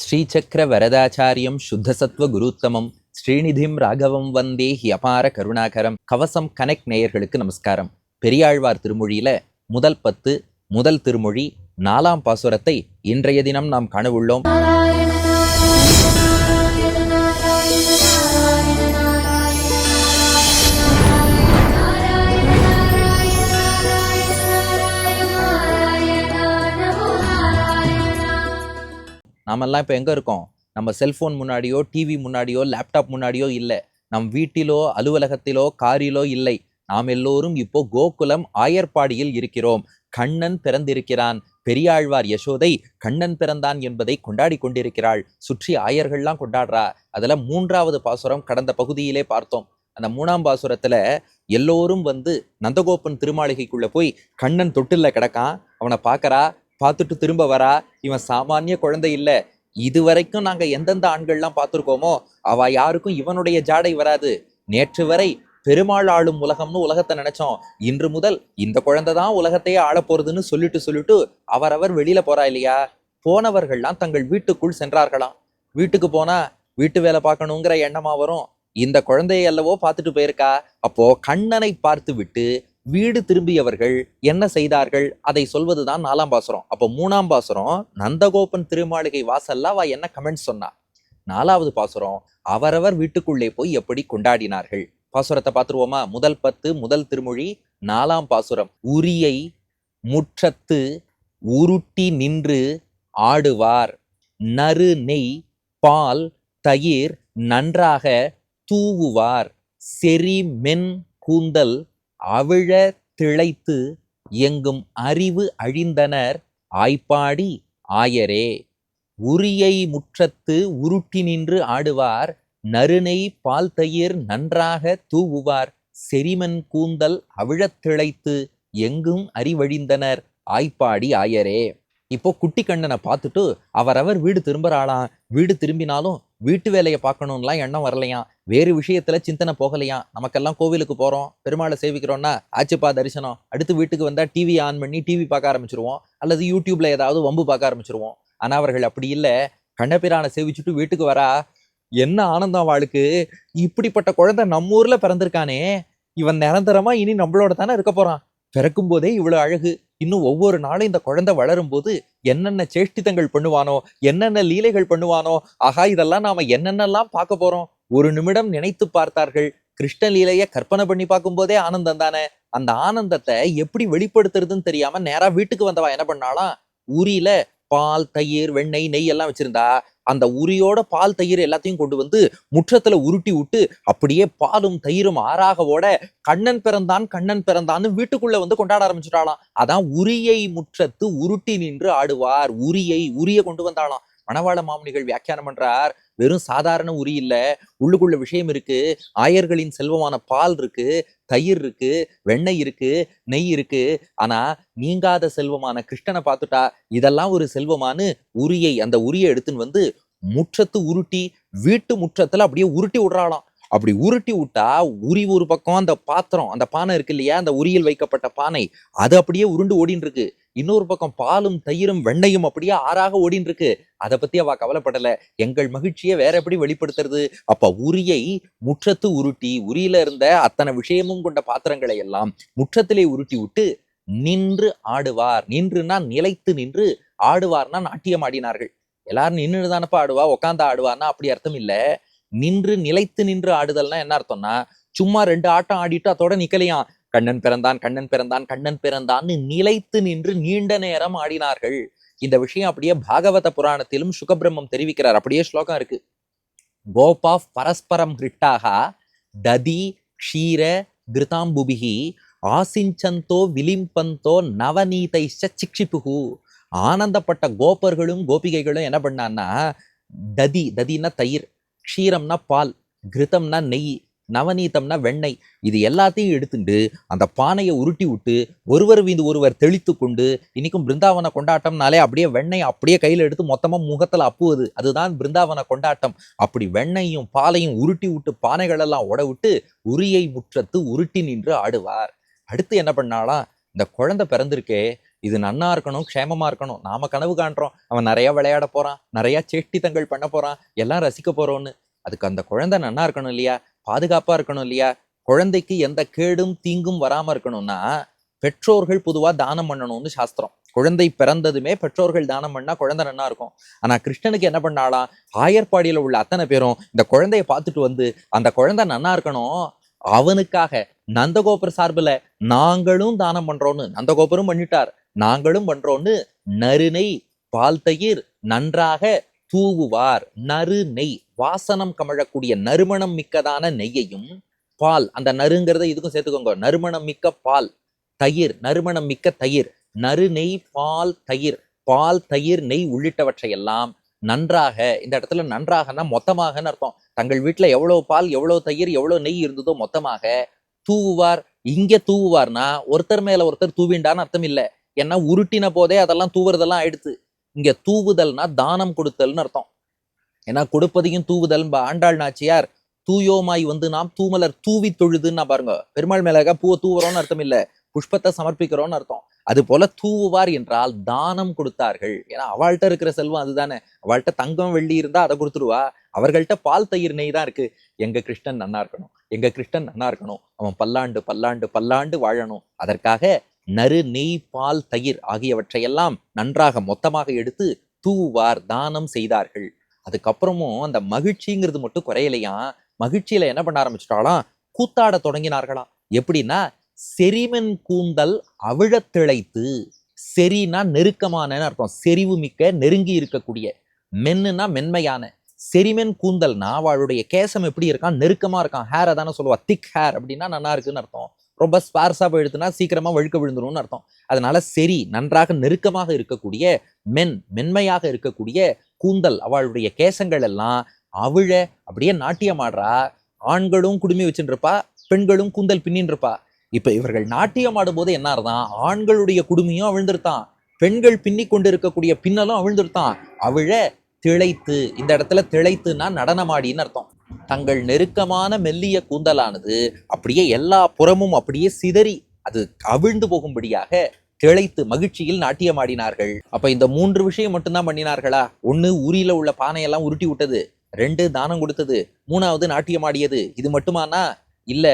ஸ்ரீசக்கர வரதாச்சாரியம் சுத்தசத்வ குருத்தமம். ஸ்ரீநிதிம் ராகவம் வந்தே he அபார கருணாகரம். கவசம் connect நேயர்களுக்கு நமஸ்காரம். பெரியாழ்வார் திருமொழியில முதல் பத்து முதல் திருமொழி நாலாம் பாசுரத்தை இன்றைய தினம் நாம் காணவுள்ளோம் நாமெல்லாம் இப்போ எங்கே இருக்கோம்? நம்ம செல்ஃபோன் முன்னாடியோ டிவி முன்னாடியோ லேப்டாப் முன்னாடியோ இல்லை. நம் வீட்டிலோ அலுவலகத்திலோ காரிலோ இல்லை. நாம் எல்லோரும் இப்போ கோகுலம் ஆயர்பாடியில் இருக்கிறோம். கண்ணன் பிறந்திருக்கிறான். பெரியாழ்வார் யசோதை கண்ணன் பிறந்தான் என்பதை கொண்டாடி கொண்டிருக்கிறாள். சுற்றி ஆயர்கள்லாம் கொண்டாடுறா. அதில் மூன்றாவது பாசுரம் கடந்த பகுதியிலே பார்த்தோம். அந்த மூணாம் பாசுரத்தில் எல்லோரும் வந்து நந்தகோபன் திருமாளிகைக்குள்ளே போய் கண்ணன் தொட்டிலில் கிடக்கான். அவனை பார்க்கறா. பார்த்துட்டு திரும்ப வரா? இவன் சாமானிய குழந்தை இல்ல. இதுவரைக்கும் நாங்க எந்தெந்த ஆண்கள்லாம் பார்த்துருக்கோமோ அவ யாருக்கும் இவனுடைய ஜாடை வராது. நேற்று வரை பெருமாள் ஆளும் உலகம்னு உலகத்தை நினைச்சோம். இன்று முதல் இந்த குழந்தை தான் உலகத்தையே ஆள போறதுன்னு சொல்லிட்டு சொல்லிட்டு அவரவர் வெளியில போறா இல்லையா? போனவர்கள்லாம் தங்கள் வீட்டுக்குள் சென்றார்களாம். வீட்டுக்கு போனா வீட்டு வேலை பார்க்கணுங்கிற எண்ணமா வரும். இந்த குழந்தையை அல்லவோ பார்த்துட்டு போயிருக்கா? அப்போ கண்ணனை பார்த்து விட்டு வீடு திரும்பியவர்கள் என்ன செய்தார்கள்? அதை சொல்வதுதான் நாலாம் பாசுரம். அப்போ மூணாம் பாசுரம் நந்தகோபன் திருமாளிகை வாசல்ல அவ என்ன கமெண்ட் சொன்னா? நாலாவது பாசுரம் அவரவர் வீட்டுக்குள்ளே போய் எப்படி கொண்டாடினார்கள்? பாசுரத்தை பார்த்துருவோமா? முதல் பத்து முதல் திருமொழி நாலாம் பாசுரம். உரியை முற்றத்து உருட்டி நின்று ஆடுவார். நறு நெய் பால் தயிர் நன்றாக தூவுவார். செறி மென் கூந்தல் அவிழ திளைத்து எங்கும் அறிவு அழிந்தனர் ஆய்ப்பாடி ஆயரே. உரியை முற்றத்து உருட்டி நின்று ஆடுவார் நறுநெய் பால் தயிர் நன்றாக தூவுவார் செரிமன் கூந்தல் அவிழத் திளைத்து எங்கும் அறிவழிந்தனர் ஆய்ப்பாடி ஆயரே. இப்போ குட்டி கண்ணனை பார்த்துட்டு அவரவர் வீடு திரும்புறாளாம் வீடு திரும்பினாலும் வீட்டு வேலையை பார்க்கணும்லாம் எண்ணம் வரலையாம் வேறு விஷயத்துல சிந்தனை போகலையாம் நமக்கெல்லாம் கோவிலுக்கு போறோம் பெருமாளை சேவிக்கிறோம்னா ஆச்சுப்பா தரிசனம். அடுத்து வீட்டுக்கு வந்தா டிவி ஆன் பண்ணி டிவி பார்க்க ஆரம்பிச்சிருவோம். அல்லது யூடியூப்ல ஏதாவது வம்பு பார்க்க ஆரம்பிச்சிருவோம். ஆனா அவர்கள் அப்படி இல்லை. கண்ணபிரானை சேவிச்சுட்டு வீட்டுக்கு வரா? என்ன ஆனந்தம் அவளுக்கு. இப்படிப்பட்ட குழந்தை நம்ம ஊர்ல பிறந்திருக்கானே. இவன் நிரந்தரமா இனி நம்மளோட தானே இருக்க போறான். பிறக்கும் போதே இவ்வளோ அழகு. இன்னும் ஒவ்வொரு நாளும் இந்த குழந்தை வளரும் போது என்னென்ன சேஷ்டிதங்கள் பண்ணுவானோ என்னென்ன லீலைகள் பண்ணுவானோ ஆகா இதெல்லாம் நாம என்னென்னலாம் பார்க்க போறோம்? ஒரு நிமிடம் நினைத்து பார்த்தார்கள். கிருஷ்ண லீலைய கற்பனை பண்ணி பார்க்கும்போதே ஆனந்தம் தானே? அந்த ஆனந்தத்தை எப்படி வெளிப்படுத்துறதுன்னு தெரியாம நேரா வீட்டுக்கு வந்தவா என்ன பண்ணாலாம் உரியில பால் தயிர் வெண்ணெய் நெய் எல்லாம் வச்சிருந்தா அந்த உரியோட பால் தயிர் எல்லாத்தையும் கொண்டு வந்து முற்றத்துல உருட்டி விட்டு அப்படியே பாலும் தயிரும் ஆறாக ஓட கண்ணன் பிறந்தான் கண்ணன் பிறந்தான்னு வீட்டுக்குள்ள வந்து கொண்டாட ஆரம்பிச்சுட்டாளாம். அதான் உரியை முற்றத்து உருட்டி நின்று ஆடுவார். உரியை உரிய கொண்டு வந்தாலாம் மணவாள மாமுனிகள் வியாக்கியானம் பண்றார். வெறும் சாதாரண உரி இல்ல. உள்ளுக்குள்ள விஷயம் இருக்கு. ஆயர்களின் செல்வமான பால் இருக்கு. தயிர் இருக்கு. வெண்ணெய் இருக்கு. நெய் இருக்கு. ஆனா நீங்காத செல்வமான கிருஷ்ணனை பார்த்துட்டா இதெல்லாம் ஒரு செல்வமானு உரியை அந்த உரியை எடுத்துன்னு வந்து முற்றத்து உருட்டி வீட்டு முற்றத்துல அப்படியே உருட்டி விடுறாளாம். அப்படி உருட்டி விட்டா உரி ஒரு பக்கம் அந்த பாத்திரம் அந்த பானை இருக்கு இல்லையா? அந்த உரியில் வைக்கப்பட்ட பானை அது அப்படியே உருண்டு ஓடின்னு இருக்கு. இன்னொரு பக்கம் பாலும் தயிரும் வெண்ணையும் அப்படியே ஆறாக ஓடின்னு இருக்கு அதை பத்தி அவ கவலைப்படல. எங்கள் மகிழ்ச்சியை வேற எப்படி வெளிப்படுத்துறது? அப்ப உரியை முற்றத்து உருட்டி உரியில இருந்த அத்தனை விஷயமும் கொண்ட பாத்திரங்களை எல்லாம் முற்றத்திலே உருட்டி விட்டு நின்று ஆடுவார். நின்றுனா நிலைத்து நின்று ஆடுவார்னா நாட்டியம் ஆடினார்கள். எல்லாரும் நின்று தானப்பா ஆடுவா? உக்காந்து ஆடுவார்னா அப்படி அர்த்தம் இல்ல. நின்று நிலைத்து நின்று ஆடுதல்னா என்ன அர்த்தம்னா சும்மா ரெண்டு ஆட்டம் ஆடிட்டு அதோட நிக்கலையாம். கண்ணன் பிறந்தான் கண்ணன் பிறந்தான் கண்ணன் பிறந்தான்னு நிலைத்து நின்று நீண்ட நேரம் ஆடினார்கள். இந்த விஷயம் அப்படியே பாகவத புராணத்திலும் சுகபிரம்மம் தெரிவிக்கிறார். அப்படியே ஸ்லோகம் இருக்கு. கோபா பரஸ்பரம் ஹிட்டாக ததி க்ஷீர கிருதாம்புபிகி ஆசிஞ்சந்தோ விலிம்பந்தோ நவநீதைஷ சிக்ஷிப்புகு ஆனந்தப்பட்ட கோபர்களும் கோபிகைகளும் என்ன பண்ணான்னா ததி ததினா தயிர் க்ஷீரம்னா பால் கிருதம்னா நெய் நவநீதம்னா வெண்ணெய். இது எல்லாத்தையும் எடுத்துட்டு அந்த பானையை உருட்டி விட்டு ஒருவர் வீந்து ஒருவர் தெளித்து கொண்டு இன்னைக்கும் பிருந்தாவன கொண்டாட்டம்னாலே அப்படியே வெண்ணெய் அப்படியே கையில் எடுத்து மொத்தமாக முகத்தில் அப்புவது. அதுதான் பிருந்தாவன கொண்டாட்டம். அப்படி வெண்ணையும் பாலையும் உருட்டி விட்டு பானைகளெல்லாம் உடவிட்டு உட விட்டு உரியை முற்றத்து உருட்டி நின்று ஆடுவார். அடுத்து என்ன பண்ணாலாம் இந்த குழந்தை பிறந்திருக்கே இது நன்னா இருக்கணும் க்ஷேமமாக இருக்கணும். நாம கனவு காண்றோம். அவன் நிறையா விளையாட போகிறான் நிறையா சேஷ்டித்தங்கள் பண்ண போகிறான் எல்லாம் ரசிக்க போகிறோன்னு அதுக்கு அந்த குழந்தை நன்னா இருக்கணும் இல்லையா? பாதுகாப்பாக இருக்கணும் இல்லையா? குழந்தைக்கு எந்த கேடும் தீங்கும் வராம இருக்கணும்னா பெற்றோர்கள் பொதுவாக தானம் பண்ணணும்னு சாஸ்திரம். குழந்தை பிறந்ததுமே பெற்றோர்கள் தானம் பண்ணா குழந்தை நன்னா இருக்கும். ஆனால் கிருஷ்ணனுக்கு என்ன பண்ணாலாம்? ஆயர்பாடியில உள்ள அத்தனை பேரும் இந்த குழந்தைய பார்த்துட்டு வந்து அந்த குழந்தை நன்னா இருக்கணும் அவனுக்காக நந்தகோபுர சார்புல நாங்களும் தானம் பண்றோம்னு நந்தகோபுரம் பண்ணிட்டார். நாங்களும் பண்றோம்னு நறுனை பால் தயிர் நன்றாக தூவுவார். நறு நெய். வாசனம் கமழக்கூடிய நறுமணம் மிக்கதான நெய்யையும் பால். அந்த நறுங்கிறத இதுக்கும் சேர்த்துக்கோங்க. நறுமணம் மிக்க பால். தயிர். நறுமணம் மிக்க தயிர். நறு நெய் பால் தயிர். பால் தயிர் நெய் உள்ளிட்டவற்றை எல்லாம் நன்றாக இந்த இடத்துல நன்றாகனா மொத்தமாகன்னு அர்த்தம். தங்கள் வீட்டில் எவ்வளோ பால் எவ்வளோ தயிர் எவ்வளோ நெய் இருந்ததோ மொத்தமாக தூவுவார். இங்கே தூவுவார்னா ஒருத்தர் மேலே ஒருத்தர் தூவிண்டான்னு அர்த்தம் இல்லை. ஏன்னா உருட்டின போதே அதெல்லாம் தூவுறதெல்லாம் ஆயிடுத்து. இங்க தூவுதல்னா தானம் கொடுத்தல்னு அர்த்தம். ஏன்னா கொடுப்பதையும் தூவுதல். ஆண்டாள் நாச்சியார் தூயோமாய் வந்து நாம் தூமலர் தூவி தொழுதுன்னா பாருங்க பெருமாள் மேலாக பூவை தூவுறோம்னு அர்த்தம் இல்ல புஷ்பத்தை சமர்ப்பிக்கிறோம்னு அர்த்தம். அது போல தூவுவார் என்றால் தானம் கொடுத்தார்கள். ஏன்னா அவள்கிட்ட இருக்கிற செல்வம் அதுதானே. அவள்கிட்ட தங்கம் வெள்ளி இருந்தா அதை கொடுத்துருவா. அவர்கள்ட்ட பால் தயிர் நெய் தான் இருக்கு. எங்க கிருஷ்ணன் நன்னா இருக்கணும். எங்க கிருஷ்ணன் நன்னா இருக்கணும். அவன் பல்லாண்டு பல்லாண்டு பல்லாண்டு வாழணும். அதற்காக நறு நெய் பால் தயிர் ஆகியவற்றையெல்லாம் நன்றாக மொத்தமாக எடுத்து தூவார் தானம் செய்தார்கள். அதுக்கப்புறமும் அந்த மகிழ்ச்சிங்கிறது மட்டும் குறையலையா? மகிழ்ச்சியில என்ன பண்ண ஆரம்பிச்சிட்டாலாம் கூத்தாட தொடங்கினார்களாம் எப்படின்னா செரிமன் கூந்தல் அவிழத்திழைத்து செரினா நெருக்கமான அர்த்தம். செறிவு மிக்க நெருங்கி இருக்கக்கூடிய மென்னுனா மென்மையான. செரிமென் கூந்தல்னா அவளுடைய கேசம் எப்படி இருக்கான்? நெருக்கமா இருக்கான். ஹேரை தானே சொல்லுவா. திக் ஹேர் அப்படின்னா நல்லா இருக்குன்னு அர்த்தம். ரொம்ப ஸ்பார்ஸாக போயிடுதுன்னா சீக்கிரமா வழுக்க விழுந்துரும்னு அர்த்தம். அதனால சரி நன்றாக நெருக்கமாக இருக்கக்கூடிய மென் மென்மையாக இருக்கக்கூடிய கூந்தல் அவளுடைய கேசங்கள் எல்லாம் அவிழ அப்படியே நாட்டியம் ஆடுறா. ஆண்களும் குடுமி வச்சுருப்பா பெண்களும் கூந்தல் பின்னின் இருப்பா இப்போ இவர்கள் நாட்டியம் ஆடும்போது என்ன ஆறுதான் ஆண்களுடைய குடுமியும் அவிழ்ந்திருத்தான். பெண்கள் பின்னி கொண்டு இருக்கக்கூடிய பின்னலும் அவிழ்ந்திருத்தான். அவிழ திளைத்து இந்த இடத்துல திளைத்துன்னா நடனமாடின்னு அர்த்தம். தங்கள் நெருக்கமான மெல்லிய கூந்தலானது அப்படியே எல்லா புறமும் அப்படியே சிதறி அது அவிழ்ந்து போகும்படியாக திளைத்து மகிழ்ச்சியில் நாட்டியமாடினார்கள். அப்ப இந்த மூன்று விஷயம் மட்டும்தான் பண்ணினார்களா? ஒன்னு உரியில உள்ள பானையெல்லாம் உருட்டி விட்டது. ரெண்டு தானம் கொடுத்தது. மூணாவது நாட்டியமாடியது. இது மட்டுமானா இல்ல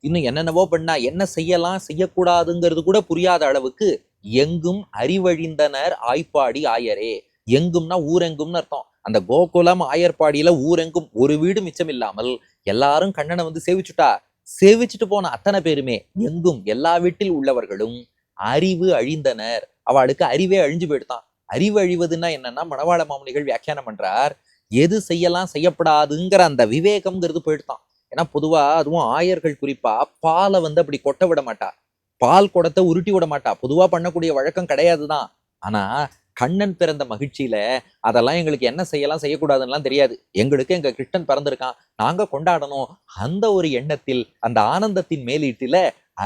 இன்னும் என்னென்னவோ பண்ணா என்ன செய்யலாம் செய்யக்கூடாதுங்கிறது கூட புரியாத அளவுக்கு எங்கும் அறிவழிந்தனர் ஆய்ப்பாடி ஆயரே. எங்கும்னா ஊரெங்கும்னு அர்த்தம். அந்த கோகுலம் ஆயர்பாடியில ஊரெங்கும் ஒரு வீடு மிச்சம் இல்லாமல் எல்லாரும் கண்ணனை வந்து சேவிச்சுட்டா? சேவிச்சுட்டு போன அத்தனை பேருமே எங்கும் எல்லா வீட்டில் உள்ளவர்களும் அறிவு அழிந்தனர். அவளுக்கு அறிவே அழிஞ்சு போயிடுதான். அறிவு அழிவதுன்னா என்னன்னா மணவாள மாமுனிகள் வியாக்கியானம் பண்றார். எது செய்யலாம் செய்யப்படாதுங்கிற அந்த விவேகம்ங்கிறது போயிடுதான். ஏன்னா பொதுவா அதுவும் ஆயர்கள் குறிப்பா பாலை வந்து அப்படி கொட்ட விட மாட்டா. பால் குடத்தை உருட்டி விட மாட்டா. பொதுவா பண்ணக்கூடிய வழக்கம் கிடையாதுதான். ஆனா கண்ணன் பிறந்த மகிழ்ச்சியில அதெல்லாம் எங்களுக்கு என்ன செய்யலாம் செய்யக்கூடாதுன்னெலாம் தெரியாது. எங்களுக்கு எங்க கிருஷ்ணன் பிறந்திருக்கான். நாங்க கொண்டாடணும். அந்த ஒரு எண்ணத்தில் அந்த ஆனந்தத்தின் மேலீட்டில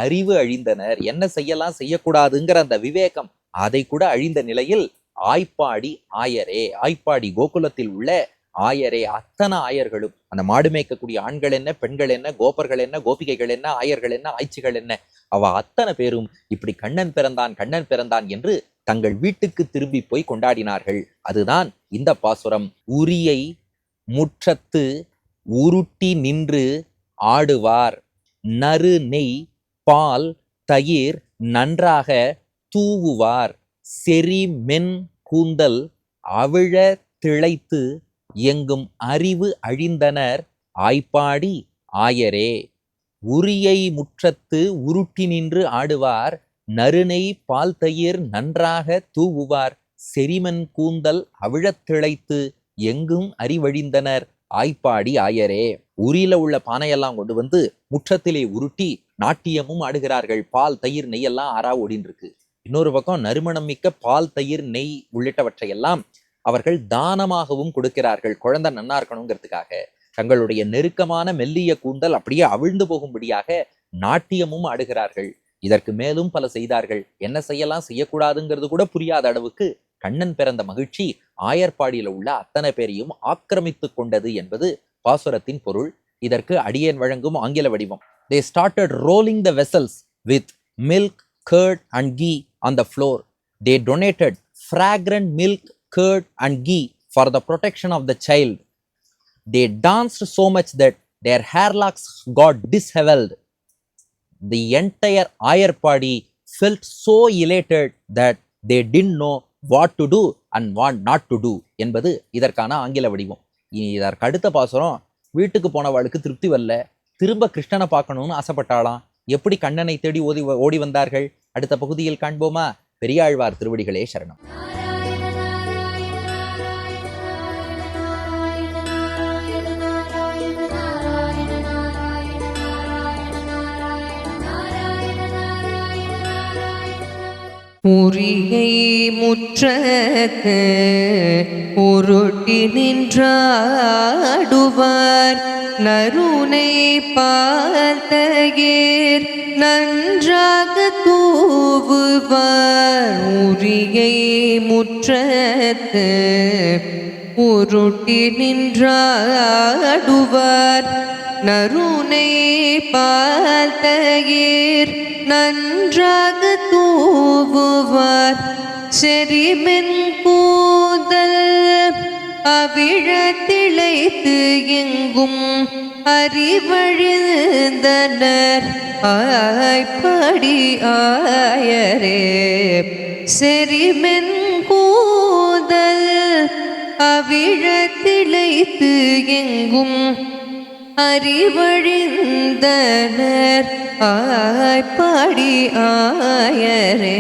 அறிவு அழிந்தனர். என்ன செய்யலாம் செய்யக்கூடாதுங்கிற அந்த விவேகம் அதை கூட அழிந்த நிலையில் ஆய்ப்பாடி ஆயரே ஆய்ப்பாடி கோகுலத்தில் உள்ள ஆயரே அத்தனை ஆயர்களும் அந்த மாடு மேய்க்கக்கூடிய ஆண்கள் என்ன பெண்கள் என்ன கோபர்கள் என்ன கோபிகைகள் என்ன ஆயர்கள் என்ன ஆய்ச்சிகள் என்ன அவ அத்தனை பேரும் இப்படி கண்ணன் பிறந்தான் கண்ணன் பிறந்தான் என்று தங்கள் வீட்டுக்கு திரும்பி போய் கொண்டாடினார்கள். அதுதான் இந்த பாசுரம். உரியை முற்றத்து உருட்டி நின்று ஆடுவார். நறு நெய் பால் தயிர் நன்றாக தூவுவார். செரி மென் கூந்தல் அவிழ திளைத்து எங்கும் அறிவு அழிந்தனர். ஆய்ப்பாடி ஆயரே. உரியை முற்றத்து உருட்டி நின்று ஆடுவார். நறுநெய் பால் தயிர் நன்றாக தூவுவார். செரிமன் கூந்தல் அவிழத் திளைத்து எங்கும் அறிவழிந்தனர். ஆய்ப்பாடி ஆயரே. உரியில உள்ள பானையெல்லாம் கொண்டு வந்து முற்றத்திலே உருட்டி நாட்டியமும் ஆடுகிறார்கள். பால் தயிர் நெய் எல்லாம் ஆறா ஓடின்னு இருக்கு இன்னொரு பக்கம் நறுமணம் மிக்க பால் தயிர் நெய் உள்ளிட்டவற்றையெல்லாம் அவர்கள் தானமாகவும் கொடுக்கிறார்கள். குழந்தை நன்னா இருக்கணுங்கிறதுக்காக. தங்களுடைய நெருக்கமான மெல்லிய கூந்தல் அப்படியே அவிழ்ந்து போகும்படியாக நாட்டியமும் ஆடுகிறார்கள். இதற்கு மேலும் பல செய்தார்கள். என்ன செய்யலாம்? செய்யக்கூடாதுங்கிறது கூட புரியாத அளவுக்கு கண்ணன் பிறந்த மகிழ்ச்சி ஆயர்பாடியில உள்ள அத்தனை பேரையும் ஆக்கிரமித்து கொண்டது என்பது பாசுரத்தின் பொருள். இதற்கு அடியேன் வழங்கும் ஆங்கில வடிவம். They started rolling the vessels with milk curd and ghee on the floor they donated fragrant milk curd and ghee for the protection of the child they danced so much that their hairlocks got dishevelled The entire Ayarpadi felt felt so elated that they didn't know to do and what not to do என்பது இதற்கான ஆங்கில வடிவம். இனி இதற்கு அடுத்த பாசுரம் வீட்டுக்கு போனவாளுக்கு திருப்தி வரல. திரும்ப கிருஷ்ணனை பார்க்கணும்னு ஆசைப்பட்டாளாம். எப்படி கண்ணனை தேடி ஓடி ஓடி வந்தார்கள்? அடுத்த பகுதியில் காண்போமா? பெரியாழ்வார் திருவடிகளே சரணம். உரிகை முற்றத்து உருட்டி நின்றாடுவார். நருணை பார்த்தகேர் நன்றாக தூவுவார். உரிகை முற்றத்து உருட்டி நின்றாடுவார். நருணை பார்த்தகீர் நன்றாக தூவுவார். செறிமென் கூதல் அவிழத்திழைத்து எங்கும் அறிவழிந்தனர். ஆய்ப்படி ஆயரே. செறிமென் கூதல் அவிழத்திழைத்து எங்கும் அறிவழிந்தனர். ஆய்ப்பாடி ஆயரே.